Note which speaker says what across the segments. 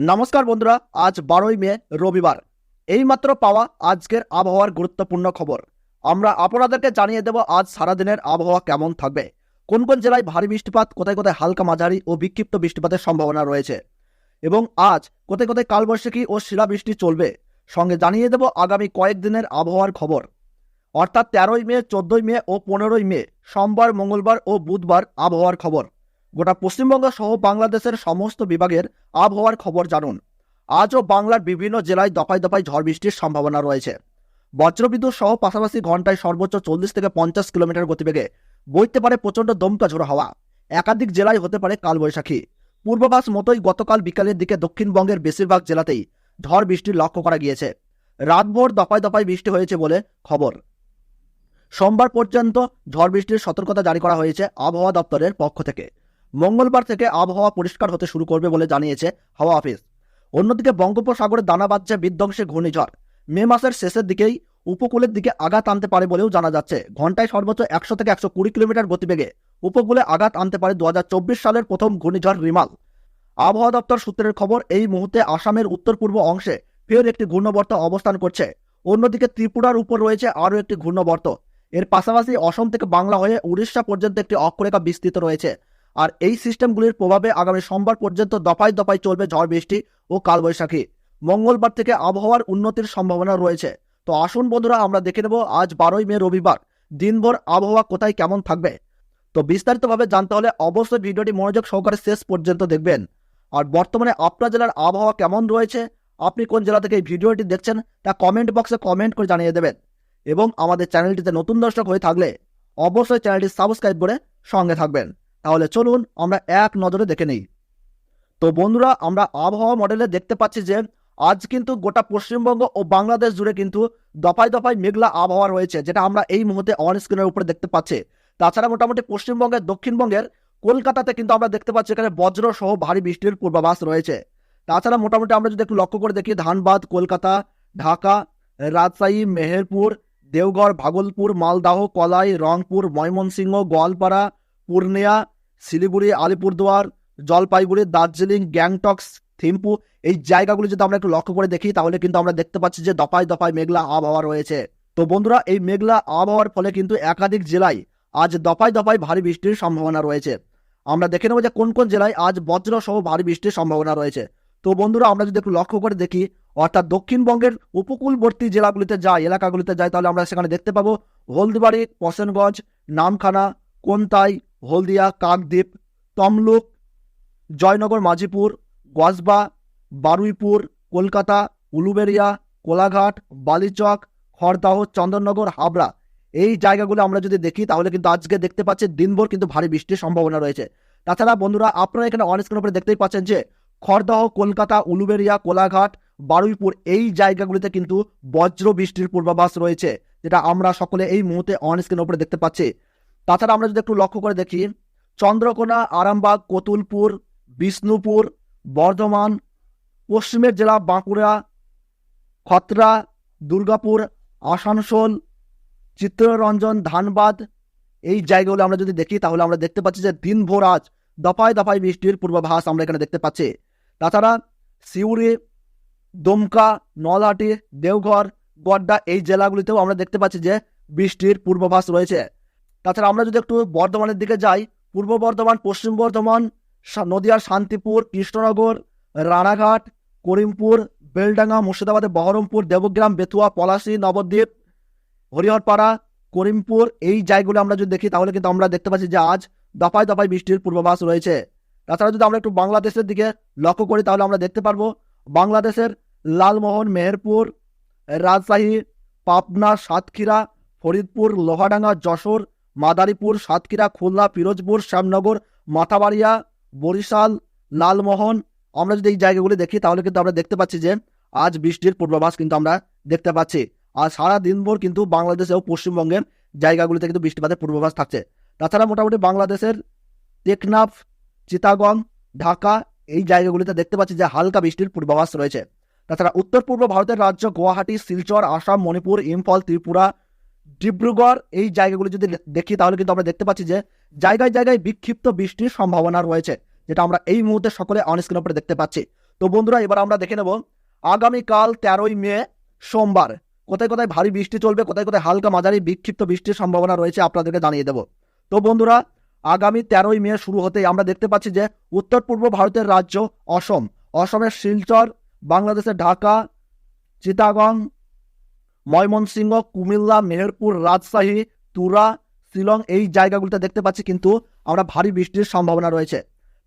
Speaker 1: নমস্কার বন্ধুরা, আজ বারোই মে, রবিবার। এইমাত্র পাওয়া আজকের আবহাওয়ার গুরুত্বপূর্ণ খবর। আমরা আপনাদেরকে জানিয়ে দেব আজ সারাদিনের আবহাওয়া কেমন থাকবে। কোন কোন জেলায় ভারী বৃষ্টিপাত, কোথায় কোথায় হালকা মাঝারি ও বিক্ষিপ্ত বৃষ্টিপাতের সম্ভাবনা রয়েছে। এবং আজ কোথায় কোথায় কালবৈশাখী ও শিলাবৃষ্টি চলবে, সঙ্গে জানিয়ে দেব আগামী কয়েকদিনের আবহাওয়ার খবর। অর্থাৎ তেরোই মে, চোদ্দই মে ও পনেরোই মে, সোমবার, মঙ্গলবার ও বুধবার আবহাওয়ার খবর। গোটা পশ্চিমবঙ্গ সহ বাংলাদেশের সমস্ত বিভাগের আবহাওয়ার খবর জানুন। আজও বাংলার বিভিন্ন জেলায় দফায় দফায় ঝড় বৃষ্টির সম্ভাবনা রয়েছে। বজ্রবিদ্যুৎ সহ পাশাপাশি ঘন্টায় সর্বোচ্চ চল্লিশ থেকে পঞ্চাশ কিলোমিটার গতিবেগে বইতে পারে প্রচণ্ড দমকা ঝোড়ো হাওয়া। একাধিক জেলায় হতে পারে কালবৈশাখী। পূর্বাভাস মতোই গতকাল বিকালের দিকে দক্ষিণবঙ্গের বেশিরভাগ জেলাতেই ঝড় বৃষ্টির লক্ষ্য করা গিয়েছে। রাতভর দফায় দফায় বৃষ্টি হয়েছে বলে খবর। সোমবার পর্যন্ত ঝড় বৃষ্টির সতর্কতা জারি করা হয়েছে আবহাওয়া দপ্তরের পক্ষ থেকে। মঙ্গলবার থেকে আবহাওয়া পরিষ্কার হতে শুরু করবে বলে জানিয়েছে হাওয়া অফিস। অন্যদিকে বঙ্গোপসাগরে দানা বাঁধছে বিধ্বংসী ঘূর্ণিঝড়। মে মাসের শেষের দিকেই উপকূলের দিকে আঘাত আনতে পারে বলেও জানা যাচ্ছে। ঘন্টায় সর্বোচ্চ একশো থেকে একশো কুড়ি কিলোমিটার গতিবেগে উপকূলে আঘাত আনতে পারে দু হাজার চব্বিশ সালের প্রথম ঘূর্ণিঝড় রিমাল। আবহাওয়া দপ্তর সূত্রের খবর, এই মুহূর্তে আসামের উত্তর পূর্ব অংশে ফের একটি ঘূর্ণবর্ত অবস্থান করছে। অন্যদিকে ত্রিপুরার উপর রয়েছে আরও একটি ঘূর্ণবর্ত। এর পাশাপাশি অসম থেকে বাংলা হয়ে উড়িষ্যা পর্যন্ত একটি অক্ষরেখা বিস্তৃত রয়েছে। আর এই সিস্টেমগুলির প্রভাবে আগামী সোমবার পর্যন্ত দফায় দফায় চলবে ঝড় বৃষ্টি ও কালবৈশাখী। মঙ্গলবার থেকে আবহাওয়ার উন্নতির সম্ভাবনা রয়েছে। তো আসুন বন্ধুরা, আমরা দেখে নেব আজ বারোই মে রবিবার দিনভর আবহাওয়া কোথায় কেমন থাকবে। তো বিস্তারিতভাবে জানতে হলে অবশ্যই ভিডিওটি মনোযোগ সহকারে শেষ পর্যন্ত দেখবেন। আর বর্তমানে আপনার জেলার আবহাওয়া কেমন রয়েছে, আপনি কোন জেলা থেকে এই ভিডিওটি দেখছেন, তা কমেন্ট বক্সে কমেন্ট করে জানিয়ে দেবেন। এবং আমাদের চ্যানেলটিতে নতুন দর্শক হয়ে থাকলে অবশ্যই চ্যানেলটি সাবস্ক্রাইব করে সঙ্গে থাকবেন। তাহলে চলুন আমরা এক নজরে দেখে নিই। তো বন্ধুরা, আমরা আবহাওয়া মডেলে দেখতে পাচ্ছি যে আজ কিন্তু গোটা পশ্চিমবঙ্গ ও বাংলাদেশ জুড়ে কিন্তু দফায় দফায় মেঘলা আবহাওয়া রয়েছে, যেটা আমরা এই মুহূর্তে অন স্ক্রিনের উপরে দেখতে পাচ্ছি। তাছাড়া মোটামুটি পশ্চিমবঙ্গের, দক্ষিণবঙ্গের, কলকাতাতে কিন্তু আমরা দেখতে পাচ্ছি এখানে বজ্র সহ ভারী বৃষ্টির পূর্বাভাস রয়েছে। তাছাড়া মোটামুটি আমরা যদি একটু লক্ষ্য করে দেখি, ধানবাদ, কলকাতা, ঢাকা, রাজশাহী, মেহেরপুর দেওগড় ভাগলপুর, মালদাহ, কলাই, রংপুর, ময়মনসিংহ, গোয়ালপাড়া পূর্ণিয়া, শিলিগুড়ি, আলিপুরদুয়ার, জলপাইগুড়ি, দার্জিলিং, গ্যাংটক, থিম্পু এই জায়গাগুলি যদি আমরা একটু লক্ষ্য করে দেখি, তাহলে কিন্তু আমরা দেখতে পাচ্ছি যে দফায় দফায় মেঘলা আবহাওয়া রয়েছে। তো বন্ধুরা, এই মেঘলা আবহাওয়ার ফলে কিন্তু একাধিক জেলায় আজ দফায় দফায় ভারী বৃষ্টির সম্ভাবনা রয়েছে। আমরা দেখে নেব যে কোন কোন জেলায় আজ বজ্র সহ ভারী বৃষ্টির সম্ভাবনা রয়েছে। তো বন্ধুরা, আমরা যদি একটু লক্ষ্য করে দেখি, অর্থাৎ দক্ষিণবঙ্গের উপকূলবর্তী জেলাগুলিতে যাই এলাকাগুলিতে যাই তাহলে আমরা সেখানে দেখতে পাবো হলদিবাড়ি পশেনগঞ্জ নামখানা কোনতাই, হলদিয়া, কাকদ্বীপ, তমলুক, জয়নগর মাঝিপুর গজবা বারুইপুর, কলকাতা উলুবেড়িয়া কোলাঘাট, বালিচক, খড়দাহ, চন্দননগর, হাবড়া। এই জায়গাগুলো আমরা যদি দেখি, তাহলে কিন্তু আজকে দেখতে পাচ্ছি দিনভর কিন্তু ভারী বৃষ্টির সম্ভাবনা রয়েছে। তাছাড়া বন্ধুরা, আপনারা এখানে অনস্ক্রিন উপরে দেখতেই পাচ্ছেন যে, খড়দাহ, কলকাতা উলুবেড়িয়া কোলাঘাট, বারুইপুর, এই জায়গাগুলিতে কিন্তু বজ্র বৃষ্টির পূর্বাভাস রয়েছে, যেটা আমরা সকলে এই মুহূর্তে অনস্ক্রিন উপরে দেখতে পাচ্ছি। তাছাড়া আমরা যদি একটু লক্ষ্য করে দেখি, চন্দ্রকোনা, আরামবাগ, কতুলপুর, বিষ্ণুপুর, বর্ধমান, পশ্চিমের জেলা বাঁকুড়া, খতরা, দুর্গাপুর, আসানসোল চিত্ররঞ্জন ধানবাদ, এই জায়গাগুলো আমরা যদি দেখি, তাহলে আমরা দেখতে পাচ্ছি যে দিনভর আজ দফায় দফায় বৃষ্টির পূর্বাভাস আমরা এখানে দেখতে পাচ্ছি। তাছাড়া সিউড়ি, দমকা, নলহাটি, দেওঘর, গড্ডা এই জেলাগুলিতেও আমরা দেখতে পাচ্ছি যে বৃষ্টির পূর্বাভাস রয়েছে। তাছাড়া আমরা যদি একটু বর্ধমানের দিকে যাই, পূর্ব বর্ধমান, পশ্চিম বর্ধমান নদিয়ার শান্তিপুর, কৃষ্ণনগর, রানাঘাট, করিমপুর, বেলডাঙ্গা মুর্শিদাবাদের বহরমপুর, দেবগ্রাম, বেতুয়া, পলাশী, নবদ্বীপ, হরিহরপাড়া, করিমপুর, এই জায়গাগুলো আমরা যদি দেখি, তাহলে কিন্তু আমরা দেখতে পাচ্ছি যে আজ দফায় দফায় বৃষ্টির পূর্বাভাস রয়েছে। তাছাড়া যদি আমরা একটু বাংলাদেশের দিকে লক্ষ্য করি, তাহলে আমরা দেখতে পারব বাংলাদেশের লালমোহন, মেহেরপুর, রাজশাহী, পাবনা, সাতক্ষীরা, ফরিদপুর, লোহাডাঙ্গা, যশোর মাদারীপুর, সাতক্ষীরা, খুলনা, পিরোজপুর, শ্যামনগর, মাথাবাড়িয়া, বরিশাল, লালমোহন। আমরা যদি এই জায়গাগুলি দেখি, তাহলে কিন্তু আমরা দেখতে পাচ্ছি যে আজ বৃষ্টির পূর্বাভাস কিন্তু আমরা দেখতে পাচ্ছি। আর সারা দিনভর কিন্তু বাংলাদেশ ও পশ্চিমবঙ্গের জায়গাগুলিতে কিন্তু বৃষ্টিপাতের পূর্বাভাস থাকছে। তাছাড়া মোটামুটি বাংলাদেশের টেকনাফ চিতাগং ঢাকা এই জায়গাগুলিতে দেখতে পাচ্ছি যে হালকা বৃষ্টির পূর্বাভাস রয়েছে। তাছাড়া উত্তর পূর্ব ভারতের রাজ্য গুয়াহাটি, শিলচর, আসাম, মণিপুর, ইম্ফল, ত্রিপুরা ডিব্রুগড়, এই জায়গাগুলি যদি দেখি, তাহলে কিন্তু আমরা দেখতে পাচ্ছি যে জায়গায় জায়গায় বিক্ষিপ্ত বৃষ্টির সম্ভাবনা রয়েছে, যেটা আমরা এই মুহূর্তে সকলে অনস্ক্রিন উপরে দেখতে পাচ্ছি। তো বন্ধুরা, এবার আমরা দেখে নেব আগামীকাল তেরোই মে, সোমবার। কোথায় কোথায় ভারী বৃষ্টি চলবে, কোথায় কোথায় হালকা মাঝারি বিক্ষিপ্ত বৃষ্টির সম্ভাবনা রয়েছে, আপনাদেরকে জানিয়ে দেব। তো বন্ধুরা, আগামী তেরোই মে শুরু হতেই আমরা দেখতে পাচ্ছি যে উত্তর পূর্ব ভারতের রাজ্য অসম। অসমের শিলচর, বাংলাদেশের ঢাকা, চিটাগং ময়মনসিংহ, কুমিল্লা, মেহেরপুর, রাজশাহী, তুরা, শিলং এই জায়গাগুলোতে দেখতে পাচ্ছি কিন্তু আমরা ভারী বৃষ্টির সম্ভাবনা রয়েছে।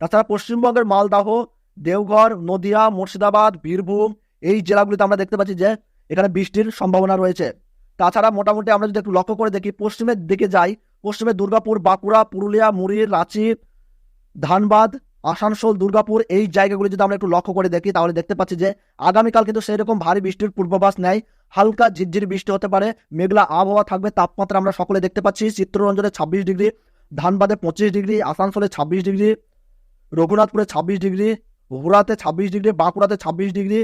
Speaker 1: তাছাড়া পশ্চিমবঙ্গের মালদাহ, দেওঘর, নদিয়া, মুর্শিদাবাদ, বীরভূম এই জেলাগুলিতে আমরা দেখতে পাচ্ছি যে এখানে বৃষ্টির সম্ভাবনা রয়েছে। তাছাড়া মোটামুটি আমরা যদি একটু লক্ষ্য করে দেখি, পশ্চিমের দিকে যাই, পশ্চিমে দুর্গাপুর, বাঁকুড়া, পুরুলিয়া মুড়ি রাঁচি, ধানবাদ আসানসোল, দুর্গাপুর এই জায়গাগুলি যদি আমরা একটু লক্ষ্য করে দেখি, তাহলে দেখতে পাচ্ছি যে আগামীকাল কিন্তু সেই রকম ভারী বৃষ্টির পূর্বাভাস নেয় হালকা ঝিরঝির বৃষ্টি হতে পারে, মেঘলা আবহাওয়া থাকবে, তাপমাত্রা আমরা সকলে দেখতে পাচ্ছি, চিত্ররঞ্জনে ছাব্বিশ ডিগ্রি, ধানবাদে পঁচিশ ডিগ্রি, আসানসোলে ছাব্বিশ ডিগ্রি, রঘুনাথপুরে ছাব্বিশ ডিগ্রি হুরাতে ছাব্বিশ ডিগ্রি, বাঁকুড়াতে ছাব্বিশ ডিগ্রি,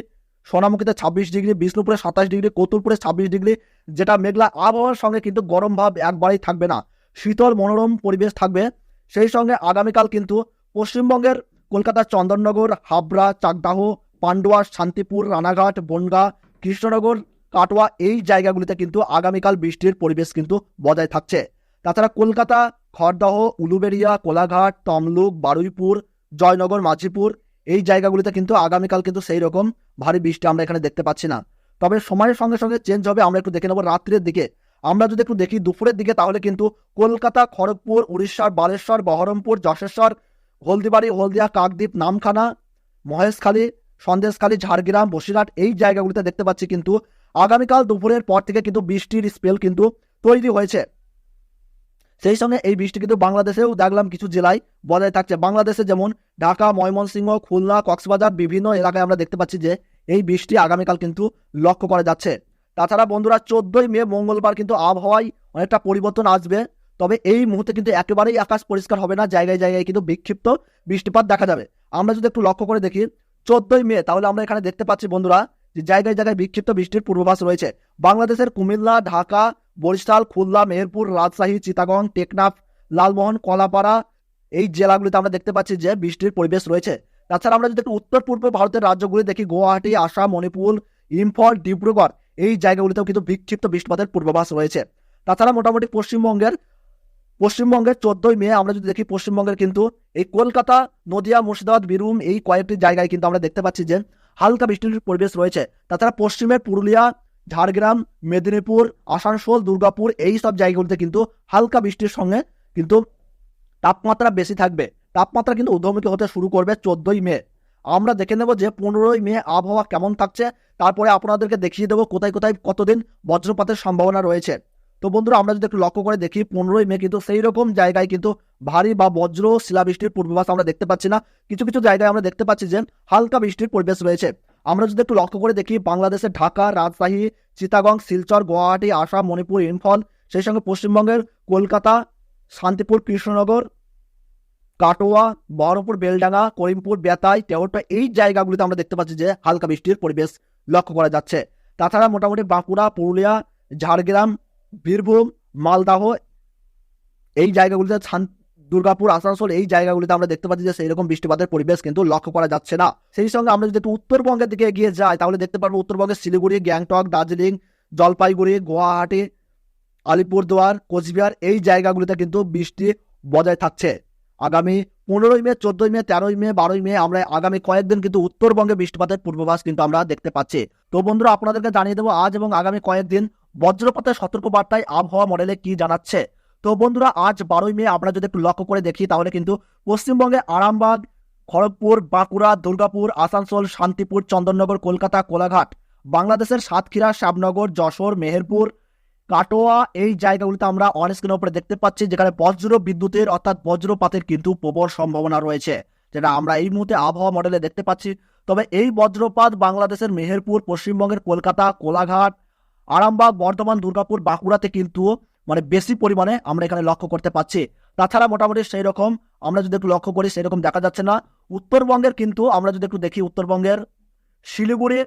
Speaker 1: সোনামুখীতে ছাব্বিশ ডিগ্রি, বিষ্ণুপুরে সাতাশ ডিগ্রি, কতুলপুরে ছাব্বিশ ডিগ্রি, যেটা মেঘলা আবহাওয়ার সঙ্গে কিন্তু গরম ভাব একবারেই থাকবে না। শীতল মনোরম পরিবেশ থাকবে। সেই সঙ্গে আগামীকাল কিন্তু পশ্চিমবঙ্গের কলকাতার চন্দননগর, হাবড়া, চাকদাহ, পান্ডুয়া, শান্তিপুর, রানাঘাট, বনগা, কৃষ্ণনগর, কাটোয়া এই জায়গাগুলিতে কিন্তু আগামীকাল বৃষ্টির পরিবেশ কিন্তু বজায় থাকছে। তাছাড়া কলকাতা, খড়দহ, উলুবেড়িয়া, কোলাঘাট, তমলুক, বারুইপুর, জয়নগর, মাঝিপুর এই জায়গাগুলিতে কিন্তু আগামীকাল কিন্তু সেই রকম ভারী বৃষ্টি আমরা এখানে দেখতে পাচ্ছি না। তবে সময়ের সঙ্গে সঙ্গে চেঞ্জ হবে, আমরা একটু দেখে নেব রাত্রের দিকে। আমরা যদি একটু দেখি দুপুরের দিকে, তাহলে কিন্তু কলকাতা, খড়গপুর উড়িষ্যার বালেশ্বর, বহরমপুর যশেশ্বর হলদিবাড়ি, হলদিয়া, কাকদ্বীপ, নামখানা, মহেশখালী, সন্দেশখালী, ঝাড়গ্রাম, বসিরহাট এই জায়গাগুলিতে দেখতে পাচ্ছি কিন্তু আগামীকাল দুপুরের পর থেকে কিন্তু বৃষ্টির স্পেল কিন্তু তৈরি হয়েছে। সেই সঙ্গে এই বৃষ্টি কিন্তু বাংলাদেশেও দেখলাম কিছু জেলায় বজায় থাকছে। বাংলাদেশে যেমন ঢাকা, ময়মনসিংহ, খুলনা, কক্সবাজার বিভিন্ন এলাকায় আমরা দেখতে পাচ্ছি যে এই বৃষ্টি আগামীকাল কিন্তু লক্ষ্য করা যাচ্ছে। তাছাড়া বন্ধুরা, চোদ্দই মে মঙ্গলবার কিন্তু আবহাওয়ায় অনেকটা পরিবর্তন আসবে। তবে এই মুহূর্তে কিন্তু একেবারেই আকাশ পরিষ্কার হবে না, জায়গায় জায়গায় কিন্তু বিক্ষিপ্ত বৃষ্টিপাত দেখা যাবে। আমরা যদি একটু লক্ষ্য করে দেখি, চোদ্দই মে, তাহলে আমরা এখানে দেখতে পাচ্ছি বন্ধুরা যে জায়গায় জায়গায় বিক্ষিপ্ত বৃষ্টির পূর্বাভাস রয়েছে। বাংলাদেশের কুমিল্লা, ঢাকা, বরিশাল, খুলনা, মেহেরপুর, রাজশাহী চিতাগং টেকনাফ, লালমোহন, কলাপাড়া এই জেলাগুলিতে আমরা দেখতে পাচ্ছি যে বৃষ্টির পরিবেশ রয়েছে। তাছাড়া আমরা যদি একটু উত্তর পূর্ব ভারতের রাজ্যগুলি দেখি, গুয়াহাটি, আসাম, মণিপুর, ইম্ফল, ডিব্রুগড়, এই জায়গাগুলিতেও কিন্তু বিক্ষিপ্ত বৃষ্টিপাতের পূর্বাভাস রয়েছে। তাছাড়া মোটামুটি পশ্চিমবঙ্গের পশ্চিমবঙ্গের চোদ্দই মে আমরা যদি দেখি পশ্চিমবঙ্গের কিন্তু এই কলকাতা, নদিয়া, মুর্শিদাবাদ, বীরভূম এই কয়েকটি জায়গায় কিন্তু আমরা দেখতে পাচ্ছি যে হালকা বৃষ্টির পরিবেশ রয়েছে। তাছাড়া পশ্চিমের পুরুলিয়া, ঝাড়গ্রাম, মেদিনীপুর, আসানসোল, দুর্গাপুর এই সব জায়গাগুলিতে কিন্তু হালকা বৃষ্টির সঙ্গে কিন্তু তাপমাত্রা বেশি থাকবে। তাপমাত্রা কিন্তু ঊর্ধ্বমুখী হতে শুরু করবে চোদ্দই মে। আমরা দেখে নেব যে পনেরোই মে আবহাওয়া কেমন থাকছে। তারপরে আপনাদেরকে দেখিয়ে দেবো কোথায় কোথায় কতদিন বজ্রপাতের সম্ভাবনা রয়েছে। তো বন্ধুরা, আমরা যদি একটু লক্ষ্য করে দেখি, পনেরোই মে কিন্তু সেই রকম জায়গায় কিন্তু ভারী বা বজ্র শিলাবৃষ্টির পূর্বাভাস আমরা দেখতে পাচ্ছি না। কিছু কিছু জায়গায় আমরা দেখতে পাচ্ছি যে হালকা বৃষ্টির পরিবেশ রয়েছে। আমরা যদি একটু লক্ষ্য করে দেখি, বাংলাদেশের ঢাকা, রাজশাহী চিতাগং শিলচর, গুয়াহাটি, আসাম, মণিপুর, ইম্ফল, সেই সঙ্গে পশ্চিমবঙ্গের কলকাতা, শান্তিপুর, কৃষ্ণনগর, কাটোয়া, বহরমপুর, বেলডাঙ্গা, করিমপুর, বেতাই তেওটা এই জায়গাগুলিতে আমরা দেখতে পাচ্ছি যে হালকা বৃষ্টির পরিবেশ লক্ষ্য করা যাচ্ছে। তাছাড়া মোটামুটি বাঁকুড়া, পুরুলিয়া, ঝাড়গ্রাম বীরভূম, মালদাহ, এই জায়গাগুলিতে শান- দুর্গাপুর, আসানসোল, এই জায়গাগুলিতে আমরা দেখতে পাচ্ছি যে সেই রকম বৃষ্টিপাতের পরিবেশ কিন্তু লক্ষ্য করা যাচ্ছে না। সেই সঙ্গে আমরা যদি একটু উত্তরবঙ্গের দিকে এগিয়ে যাই, তাহলে দেখতে পারব উত্তরবঙ্গের শিলিগুড়ি, গ্যাংটক, দার্জিলিং, জলপাইগুড়ি, গুয়াহাটি, আলিপুরদুয়ার, কোচবিহার, এই জায়গাগুলিতে কিন্তু বৃষ্টি বজায় থাকছে। আগামী পনেরোই মে, চোদ্দই মে, তেরোই মে, বারোই মে আমরা আগামী কয়েকদিন কিন্তু উত্তরবঙ্গে বৃষ্টিপাতের পূর্বাভাস কিন্তু আমরা দেখতে পাচ্ছি। তো বন্ধুরা, আপনাদেরকে জানিয়ে দেবো, আজ এবং আগামী কয়েকদিন বজ্রপাতের সতর্ক বার্তায় আবহাওয়া মডেলে কি জানাচ্ছে? তো বন্ধুরা, আজ বারোই মে, আমরা যদি একটু লক্ষ্য করে দেখি, তাহলে কিন্তু পশ্চিমবঙ্গে আরামবাগ, খড়গপুর, বাঁকুড়া, দুর্গাপুর, আসানসোল, শান্তিপুর, চন্দননগর, কলকাতা, কোলাঘাট, বাংলাদেশের সাতক্ষীরা, শ্যামনগর, যশোর, মেহেরপুর, কাটোয়া, এই জায়গাগুলিতে আমরা অন স্ক্রিনের উপরে দেখতে পাচ্ছি, যেখানে বজ্র বিদ্যুতের অর্থাৎ বজ্রপাতের কিন্তু প্রবল সম্ভাবনা রয়েছে, যেটা আমরা এই মুহূর্তে আবহাওয়া মডেলে দেখতে পাচ্ছি। তবে এই বজ্রপাত বাংলাদেশের মেহেরপুর, পশ্চিমবঙ্গের কলকাতা, কোলাঘাট আরামবাগ, বর্ধমান, দুর্গাপুর, বাঁকুড়াতে কিন্তু মানে বেশি পরিমাণে আমরা এখানে লক্ষ্য করতে পাচ্ছি। তাছাড়া মোটামুটি সেই রকম আমরা যদি একটু লক্ষ্য করি, সেই রকম দেখা যাচ্ছে না। উত্তরবঙ্গের কিন্তু আমরা যদি একটু দেখি, উত্তরবঙ্গের শিলিগুড়ি,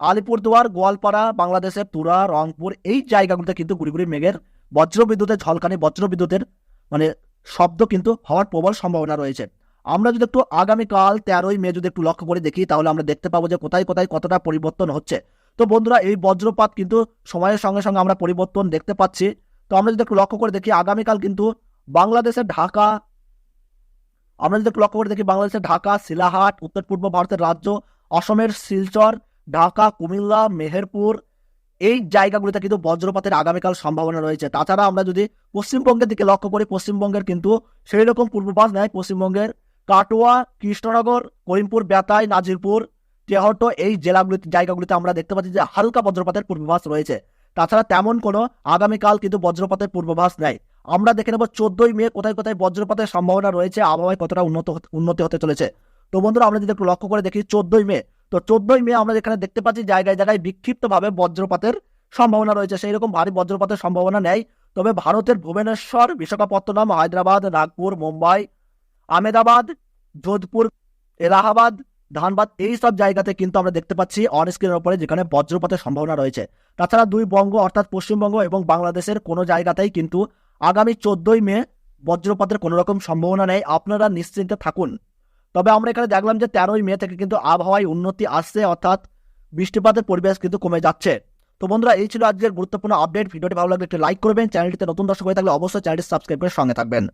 Speaker 1: আলিপুরদুয়ার, গোয়ালপাড়া, বাংলাদেশের তুরা, রংপুর, এই জায়গাগুলোতে কিন্তু গুড়ি গুড়ি মেঘের বজ্রবিদ্যুতের ঝলকানি বজ্র বিদ্যুতের মানে শব্দ কিন্তু হওয়ার প্রবল সম্ভাবনা রয়েছে। আমরা যদি একটু আগামীকাল তেরোই মে যদি একটু লক্ষ্য করে দেখি, তাহলে আমরা দেখতে পাবো যে কোথায় কোথায় কতটা পরিবর্তন হচ্ছে। তো বন্ধুরা, এই বজ্রপাত কিন্তু সময়ের সঙ্গে সঙ্গে আমরা পরিবর্তন দেখতে পাচ্ছি। তো আমরা যদি একটু লক্ষ্য করে দেখি, আগামীকাল কিন্তু বাংলাদেশের ঢাকা, আমরা যদি একটু লক্ষ্য করে দেখি, বাংলাদেশের ঢাকা, শিলাহাট, উত্তর পূর্ব ভারতের রাজ্য, অসমের শিলচর, ঢাকা, কুমিল্লা, মেহেরপুর, এই জায়গাগুলিতে কিন্তু বজ্রপাতের আগামীকাল সম্ভাবনা রয়েছে। তাছাড়া আমরা যদি পশ্চিমবঙ্গের দিকে লক্ষ্য করি, পশ্চিমবঙ্গের কিন্তু সেই রকম পূর্বাভাস নেয়। পশ্চিমবঙ্গের কাটোয়া, কৃষ্ণনগর, করিমপুর, বেতাই, নাজিরপুর তেহট্ট এই জেলাগুলিতে, জায়গাগুলিতে আমরা দেখতে পাচ্ছি যে হালকা বজ্রপাতের পূর্বাভাস রয়েছে। তাছাড়া তেমন কোনো আগামীকাল কিন্তু বজ্রপাতের পূর্বাভাস নেই। আমরা দেখে নেব চোদ্দই মে কোথায় কোথায় বজ্রপাতের সম্ভাবনা রয়েছে, আবহাওয়ায় কতটা উন্নত উন্নতি হতে চলেছে। তো বন্ধুরা, আমরা যদি একটু লক্ষ্য করে দেখি চোদ্দই মে, তো চোদ্দই মে আমরা যেখানে দেখতে পাচ্ছি জায়গায় জায়গায় বিক্ষিপ্তভাবে বজ্রপাতের সম্ভাবনা রয়েছে। সেই রকম ভারী বজ্রপাতের সম্ভাবনা নেই। তবে ভারতের ভুবনেশ্বর, বিশাখাপত্তনম, হায়দ্রাবাদ, নাগপুর, মুম্বাই আমেদাবাদ যোধপুর, এলাহাবাদ ধানবাদ, এই সব জায়গাতে কিন্তু আমরা দেখতে পাচ্ছি অন স্ক্রিনের উপরে যেখানে বজ্রপাতের সম্ভাবনা রয়েছে। তাছাড়া দুই বঙ্গ অর্থাৎ পশ্চিমবঙ্গ এবং বাংলাদেশের কোনো জায়গাতেই কিন্তু আগামী চোদ্দই মে বজ্রপাতের কোনো রকম সম্ভাবনা নেই। আপনারা নিশ্চিন্তে থাকুন। তবে আমরা এখানে দেখলাম যে তেরোই মে থেকে কিন্তু আবহাওয়ায় উন্নতি আসছে, অর্থাৎ বৃষ্টিপাতের পরিবেশ কিন্তু কমে যাচ্ছে। তো বন্ধুরা, এই ছিল আজকের গুরুত্বপূর্ণ আপডেট ভিডিওটি ভালো লাগলে একটু লাইক করবেন। চ্যানেলটিতে নতুন দর্শক হয়ে থাকলে অবশ্যই চ্যানেলটি সাবস্ক্রাইব করে সঙ্গে থাকবেন।